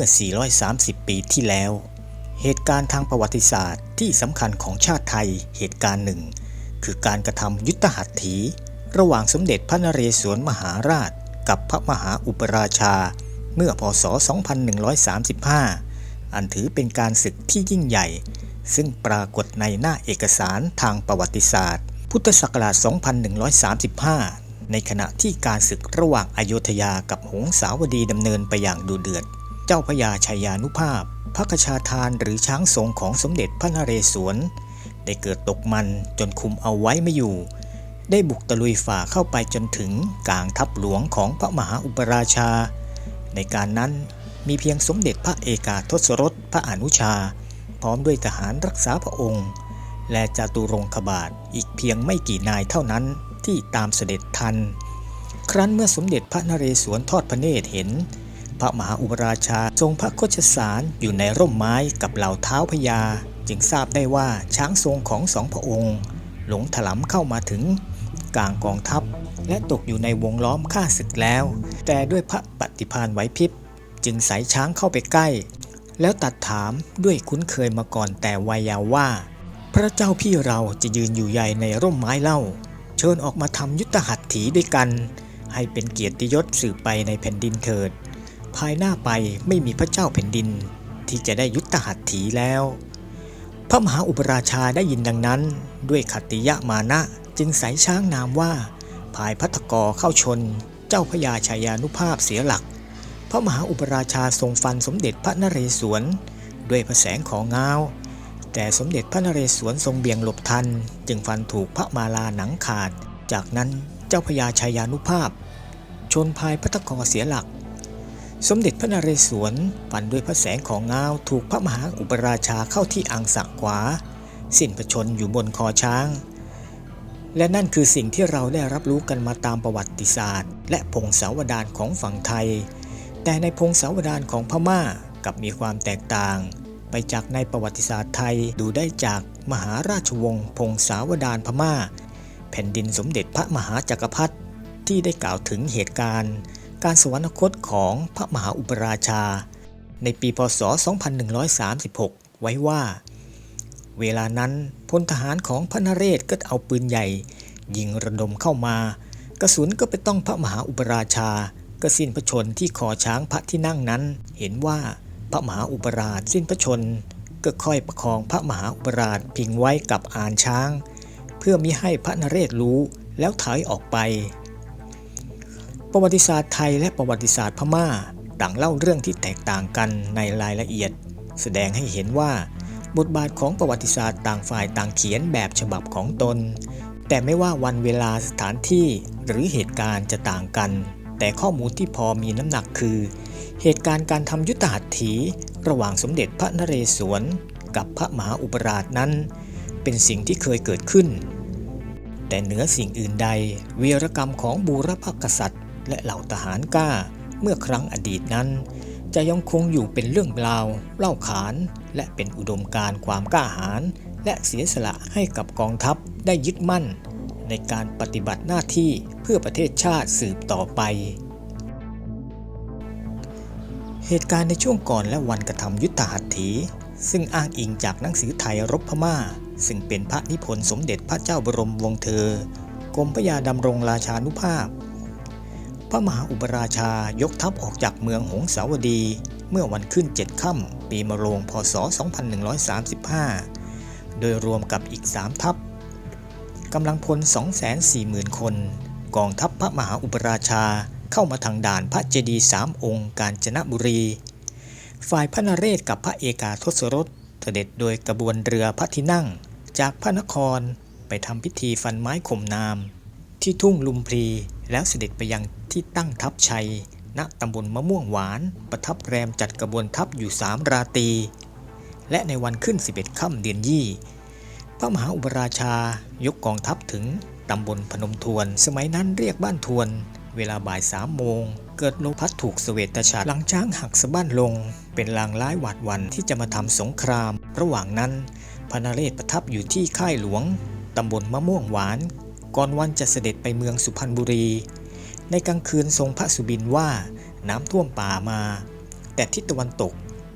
มื่อ 430 ปีที่แล้ว เหตุการณ์ทางประวัติศาสตร์ที่สำคัญของชาติไทยเหตุการณ์หนึ่ง คือการกระทำยุทธหัตถี ระหว่างสมเด็จพระนเรศวรมหาราช กับพระมหาอุปราชา เมื่อพศ 2135 อันถือเป็นการศึกที่ยิ่งใหญ่ ซึ่งปรากฏในหน้าเอกสารทางประวัติศาสตร์ พุทธศักราช 2135 ในขณะที่การศึกระหว่างอโยธยากับหงสาวดีดำเนินไปอย่างดูเดือด เจ้าพระยาชัยานุภาพ พระกชาทานหรือช้างทรงของสมเด็จพระนเรศวร ได้เกิดตกมันจนคุมเอาไว้ไม่อยู่ ได้บุกตะลุยฝ่าเข้าไปจนถึงกลางทัพหลวงของพระมหาอุปราชา ในการนั้นมีเพียงสมเด็จพระเอกาทศรสพระอนุชา พร้อมด้วยทหารรักษาพระองค์ และจตุรงคบาทอีกเพียงไม่กี่นายเท่านั้นที่ตามเสด็จทัน ครั้นเมื่อสมเด็จพระนเรศวรทอดพระเนตรเห็น พระมหาอุปราชาทรงพระโคชสารอยู่ในร่มไม้กับเหล่าเท้าพญาจึงทราบได้ว่าช้างทรงของสองพระองค์ หลงถลำเข้ามาถึงกลางกองทัพ และตกอยู่ในวงล้อมฆ่าศึกแล้ว แต่ด้วยพระปฏิภาณไหวพริบ จึงใส่ช้างเข้าไปใกล้ แล้วตัดถามด้วยคุ้นเคยมาก่อนแต่วัยยาวว่า พระเจ้าพี่เราจะยืนอยู่ใหญ่ในร่มไม้เล่า เชิญออกมาทำยุทธหัตถีด้วยกัน ให้เป็นเกียรติยศสืบไปในแผ่นดินเถิด ภายหน้าไปไม่มีพระเจ้าแผ่นดิน ที่จะได้ยุทธหัตถีแล้ว พระมหาอุปราชาได้ยินดังนั้น ด้วยขัติยะมานะจึงใส่ช้างนามว่าภายพัทกรเข้าชน เจ้าพญาชายานุภาพเสียหลัก พระมหาอุปราชาทรงฟันสมเด็จพระนเรศวร ด้วยพระแสงของเงาแต่สมเด็จพระนเรศวรทรงเบี่ยงหลบทัน จึงฟันถูกพระมาลาหนังขาด จากนั้นเจ้าพญาชายานุภาพ ชนพายพัทกรเสียหลัก สมเด็จพระนเรศวรฟันด้วยพระแสงของเงาถูกพระมหาอุปราชาเข้าที่อังสะขวา สิ้นพระชนอยู่บนคอช้าง และนั่นคือสิ่งที่เราได้รับรู้กันมาตามประวัติศาสตร์ และพงศาวดารของฝั่งไทย แต่ในพงศาวดารของพม่ากับมีความแตกต่าง ไปจากในประวัติศาสตร์ไทยดูได้จากมหาราชวงศ์พงศาวดารพม่า แผ่นดินสมเด็จพระมหาจักรพรรดิที่ได้กล่าวถึงเหตุการณ์ การสวรรคตของพระมหาอุปราชา ในปีพศ 2136 ไว้ว่า เวลานั้นพลทหารของพระนเรศก็เอาปืนใหญ่ ยิงระดมเข้ามา กระสุนก็ไปต้องพระมหาอุปราชา ก็สิ้นพระชนที่คอช้างพระที่นั่งนั้น เห็นว่าพระมหาอุปราชสิ้นพระชน ก็ค่อยประคองพระมหาอุปราชพิงไว้กับอานช้าง เพื่อมิให้พระนเรศรู้แล้วถอยออกไป ประวัติศาสตร์ไทยและประวัติศาสตร์พม่าต่างเล่าเรื่องที่แตกต่างกันในรายละเอียด แสดงให้เห็นว่า บทบาทของประวัติศาสตร์ต่างฝ่ายต่างเขียนแบบฉบับของตน แต่ไม่ว่าวันเวลาสถานที่หรือเหตุการณ์จะต่างกัน แต่ข้อมูลที่พอมีน้ำหนักคือ เหตุการณ์การทำยุทธหัตถีระหว่างสมเด็จพระนเรศวร กับพระมหาอุปราชนั้น เป็นสิ่งที่เคยเกิดขึ้น แต่เหนือสิ่งอื่นใดวีรกรรมของบูรพกษัตริย์ และเหล่าทหารกล้าเมื่อครั้งอดีตนั้น จะยังคงอยู่เป็นเรื่องราวเล่าขาน และเป็นอุดมการความกล้าหาญและเสียสละให้กับกองทัพได้ยึดมั่น ในการปฏิบัติหน้าที่เพื่อประเทศชาติสืบต่อไป เหตุการณ์ในช่วงก่อนและวันกระทำยุทธหัตถี ซึ่งอ้างอิงจากหนังสือไทยรบพม่า ซึ่งเป็นพระนิพนธ์สมเด็จพระเจ้าบรมวงศ์เธอกรมพระยาดำรงราชานุภาพ พระมหาอุปราชายกทัพออกจากเมืองหงสาวดี เมื่อวันขึ้นเจ็ดค่ำปีมะโรงพศ 2135 โดยรวมกับอีก 3 ทัพกำลังพล 240,000 คน กองทัพพระมหาอุปราชาเข้ามาทางด่านพระเจดีย์สามองค์กาญจนบุรี ฝ่ายพระนเรศกับพระเอกาทศรสเสด็จโดยกระบวนเรือพระที่นั่ง จากพระนครไปทำพิธีฟันไม้ข่มนาม ที่ทุ่งลุมพลี แล้วเสด็จไปยังที่ตั้งทัพชัย ณตำบลมะม่วงหวาน ประทับแรมจัดกระบวนทัพอยู่สามราตรีและในวันขึ้น 11ค่ำเดือนยี่ พระมหาอุปราชายกกองทัพถึงตำบลพนมทวน สมัยนั้นเรียกบ้านทวน เวลาบ่ายสามโมง เกิดลมพัดถูกเสวตฉัตรหลังช้างหักสะบั้นลง เป็นลางร้ายหวาดวันที่จะมาทำสงคราม ระหว่างนั้นพระนเรศประทับอยู่ที่ค่ายหลวงตำบลมะม่วงหวาน ก่อนวันจะเสด็จไปเมืองสุพรรณบุรี ในกลางคืนทรงพระสุบินว่าน้ำท่วมป่ามา แต่ทิศตะวันตก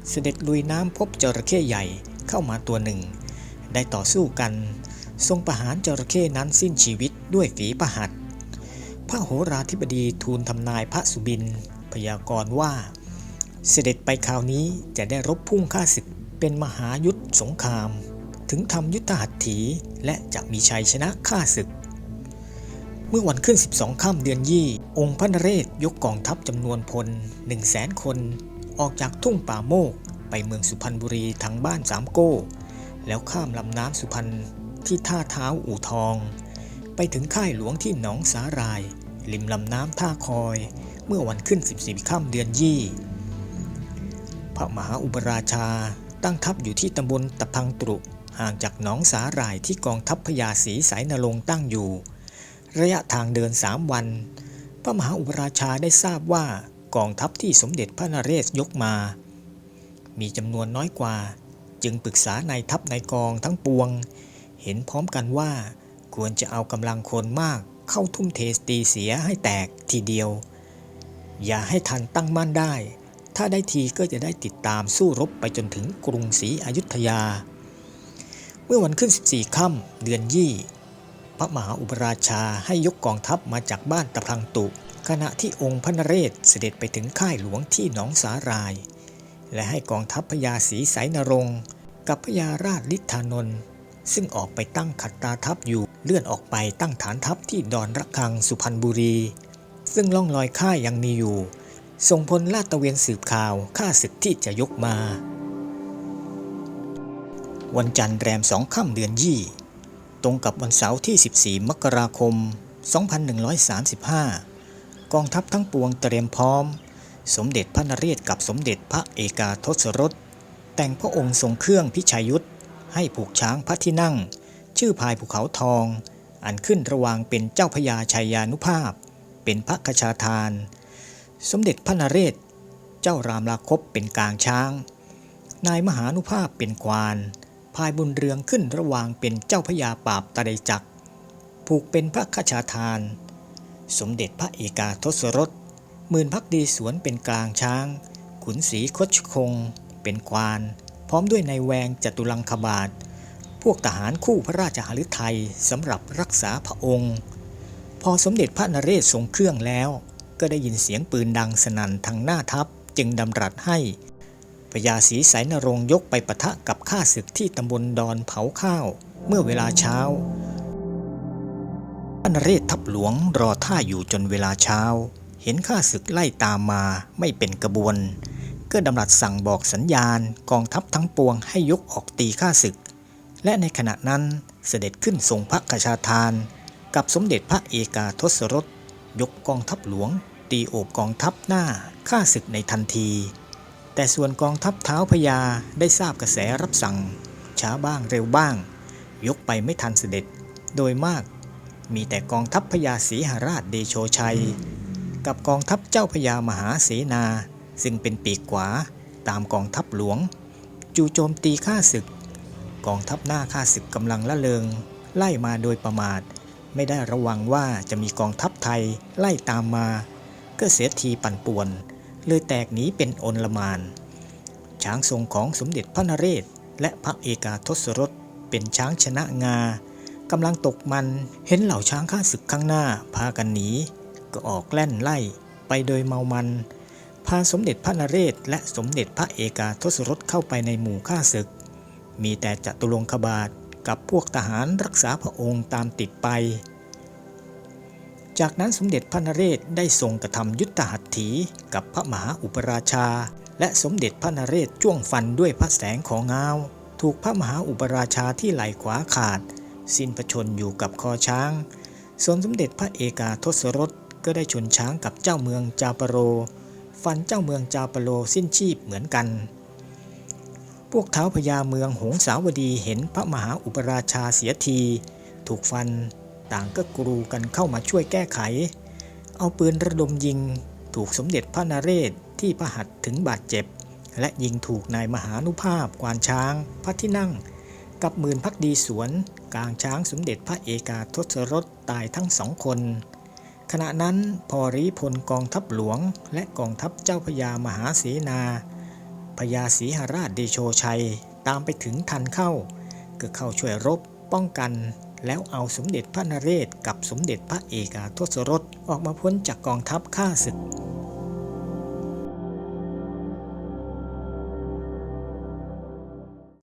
เสด็จลุยน้ำพบจระเข้ใหญ่เข้ามาตัวหนึ่ง ได้ต่อสู้กัน ทรงประหารจระเข้นั้นสิ้นชีวิตด้วยฝีประหัตพระโหราธิบดีทูลทำนายพระสุบิน พยากรณ์ว่า เสด็จไปคราวนี้จะได้รบพุ่งข้าศึกเป็นมหายุทธสงคราม ถึงทำยุทธหัตถีและจะมีชัยชนะข้าศึก มื่อวันขึ้น 12ค่ำเดือนยี่ องค์พระนเรศยกกองทัพจำนวนพล 1 0 0 0 0แสนคน ออกจากทุ่งป่าโมก ไปเมืองสุพรรณบุรีทางบ้านสามโก้ แล้วข้ามลำน้ำสุพรรณที่ท่าเท้าอู่ทอง ไปถึงค่ายหลวงที่หนองสาหราย ริมลำน้ำท่าคอย เมื่อวันขึ้น 14ค่ำเดือนยี่ พระมหาอุปราชาตั้งทัพอยู่ที่ตำบลตะพังตรุห่างจากหนองสาหร่ายที่กองทัพพญาศรีสายนรงตั้งอยู่ ระยะทางเดินสามวัน พระมหาอุปราชาได้ทราบว่ากองทัพที่สมเด็จพระนเรศยกมา มีจำนวนน้อยกว่า จึงปรึกษานายทัพนายกองทั้งปวง เห็นพร้อมกันว่า ควรจะเอากำลังคนมากเข้าทุ่มเทตีเสียให้แตกทีเดียว อย่าให้ทันตั้งมั่นได้ ถ้าได้ทีก็จะได้ติดตามสู้รบไปจนถึงกรุงศรีอยุธยา เมื่อวันขึ้น 14 ค่ำเดือนยี่ พระมหาอุปราชาให้ยกกองทัพมาจากบ้านตะพังตุ ขณะที่องค์พระนเรศเสด็จไปถึงค่ายหลวงที่หนองสาหราย และให้กองทัพพญาศรีสายนรงค์กับพญาราชลิธานนท์ซึ่งออกไปตั้งขัดตาทัพอยู่เลื่อนออกไปตั้งฐานทัพที่ดอนระฆังสุพรรณบุรี ซึ่งล่องลอยค่ายยังมีอยู่ส่งพลลาดตะเวนสืบข่าวข้าศึกที่จะยกมา วันจันทร์แรมสองค่ำเดือนยี่ ตรงกับวันเสาร์ที่ 14 มกราคม 2135 กองทัพทั้งปวงเตรียมพร้อม สมเด็จพระนเรศกับสมเด็จพระเอกาทศรส แต่งพระองค์ทรงเครื่องพิชัยยุทธให้ผูกช้างพระที่นั่ง ชื่อพายภูเขาทอง อันขึ้นระวางเป็นเจ้าพญาชัยยานุภาพ เป็นพระคชาทาน สมเด็จพระนเรศ เจ้ารามลาคบเป็นกลางช้าง นายมหานุภาพเป็นควาน พายบุญเรืองขึ้นระหว่างเป็นเจ้าพญาปราบตะไดจักผูกเป็นพระคชาทาน สมเด็จพระเอกาทศรสหมื่นพักดีสวนเป็นกลางช้าง ขุนศรีคชคง เป็นควาน พร้อมด้วยนายแวงจตุลังคบาท พวกทหารคู่พระราชหฤทัยสำหรับรักษาพระองค์ พอสมเด็จพระนเรศทรงเครื่องแล้ว ก็ได้ยินเสียงปืนดังสนั่นทางหน้าทัพจึงดำรัสให้ พญาศรีสายนรงยกไปปะทะกับข้าศึกที่ตำบลดอนเผาข้าว เมื่อเวลาเช้าพระนเรศทัพหลวงรอท่าอยู่จนเวลาเช้า เห็นข้าศึกไล่ตามมาไม่เป็นกระบวน ก็ดำรัสสั่งบอกสัญญาณกองทัพทั้งปวงให้ยกออกตีข้าศึก และในขณะนั้นเสด็จขึ้นทรงพระกชาทาน กับสมเด็จพระเอกาทศรสยกกองทัพหลวง ตีโอบกองทัพหน้าฆ่าศึกในทันที แต่ส่วนกองทัพเท้าพญาได้ทราบกระแสรับสั่ง ช้าบ้างเร็วบ้าง ยกไปไม่ทันเสด็จ โดยมากมีแต่กองทัพพญาศรีหราชเดโชชัย กับกองทัพเจ้าพญามหาเสนา ซึ่งเป็นปีกขวาตามกองทัพหลวง จู่โจมตีข้าศึก กองทัพหน้าข้าศึกกำลังละเลงไล่มาโดยประมาท ไม่ได้ระวังว่าจะมีกองทัพไทยไล่ตามมา ก็เสียทีปั่นป่วน เลยแตกหนีเป็นอนลมาน ช้างทรงของสมเด็จพระนเรศ และพระเอกาทศรสเป็นช้างชนะงากำลังตกมันเห็นเหล่าช้างข้าศึกข้างหน้าพากันหนี ก็ออกแล่นไล่ไปโดยเมามัน พาสมเด็จพระนเรศ และสมเด็จพระเอกาทศรสเข้าไปในหมู่ข้าศึก มีแต่จตุรงคบาทกับพวกทหารรักษาพระองค์ตามติดไป จากนั้นสมเด็จพระนเรศได้ทรงกระทำยุทธหัตถีกับพระมหาอุปราชา และสมเด็จพระนเรศจ้วงฟันด้วยพระแสงของเงาถูกพระมหาอุปราชาที่ไหล่ขวาขาด สิ้นพระชนอยู่กับคอช้าง ส่วนสมเด็จพระเอกาทศรสก็ได้ชนช้างกับเจ้าเมืองจาปโร ฟันเจ้าเมืองจาปโรสิ้นชีพเหมือนกัน พวกเท้าพญาเมืองหงสาวดีเห็นพระมหาอุปราชาเสียที ถูกฟัน ต่างก็กรูกันเข้ามาช่วยแก้ไข เอาปืนระดมยิง ถูกสมเด็จพระนเรศที่พระหัตถ์ถึงบาดเจ็บ และยิงถูกนายมหานุภาพกวานช้าง พระที่นั่ง กับหมื่นพักดีสวน กลางช้างสมเด็จพระเอกาทศรสตายทั้งสองคน ขณะนั้นพอริพลกองทัพหลวง และกองทัพเจ้าพญามหาเสนาพญาศรีหราชเดโชชัย ตามไปถึงทันเข้าก็เข้าช่วยรบป้องกัน แล้วเอาสมเด็จพระนเรศกับสมเด็จพระเอกาทศรสออกมาพ้นจากกองทัพข้าศึก